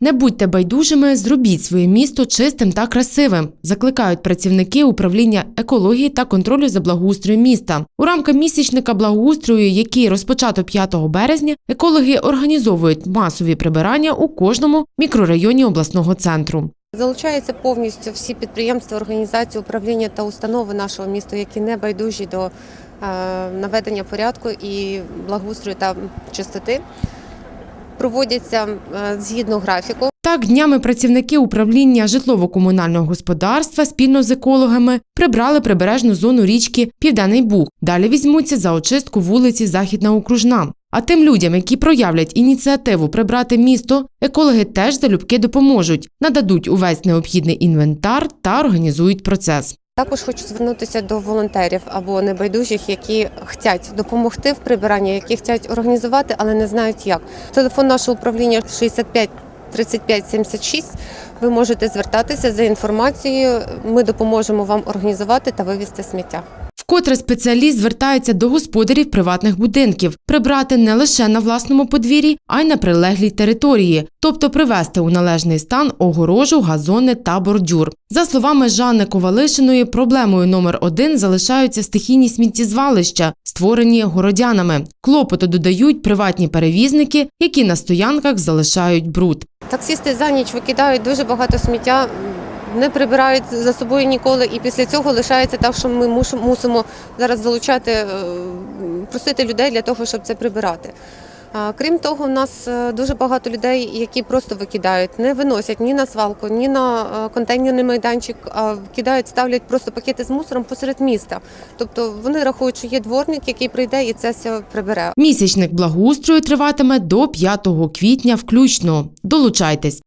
Не будьте байдужими, зробіть своє місто чистим та красивим. Закликають працівники управління екології та контролю за благоустроєм міста. У рамках місячника благоустрою, який розпочато 5 березня, екологи організовують масові прибирання у кожному мікрорайоні обласного центру. Залучаються повністю всі підприємства, організації, управління та установи нашого міста, які не байдужі до е, наведення порядку і благоустрою та чистоти. Проводяться е, згідно графіку. Так, днями працівники управління житлово-комунального господарства спільно з екологами прибрали прибережну зону річки Південний Буг. Далі візьмуться за очистку вулиці Західна Окружна. А тим людям, які проявлять ініціативу прибрати місто, екологи теж залюбки допоможуть, нададуть увесь необхідний інвентар та організують процес. Також хочу звернутися до волонтерів або небайдужих, які хочуть допомогти в прибиранні, які хочуть організувати, але не знають як. Телефон нашого управління 65 35 76. Ви можете звертатися за інформацією. Ми допоможемо вам організувати та вивезти сміття. Вкотре спеціаліст звертається до господарів приватних будинків прибрати не лише на власному подвір'ї, а й на прилеглій території, тобто привести у належний стан огорожу, газони та бордюр. За словами Жанни Ковалишиної, проблемою номер один залишаються стихійні сміттєзвалища, створені городянами. Клопоту додають приватні перевізники, які на стоянках залишають бруд. Таксісти за ніч викидають дуже багато сміття, не прибирають за собою ніколи, і після цього лишається так, що ми мусимо зараз залучати, е, просити людей для того, щоб це прибирати. Крім того, у нас е, дуже багато людей, які просто викидають, не виносять ні на свалку, ні на е, контейнерний майданчик, а кидають, ставлять просто пакети з мусором посеред міста. Тобто вони рахують, що є дворник, який прийде і це все прибере. Місячник благоустрою триватиме до 5 квітня включно. Долучайтесь.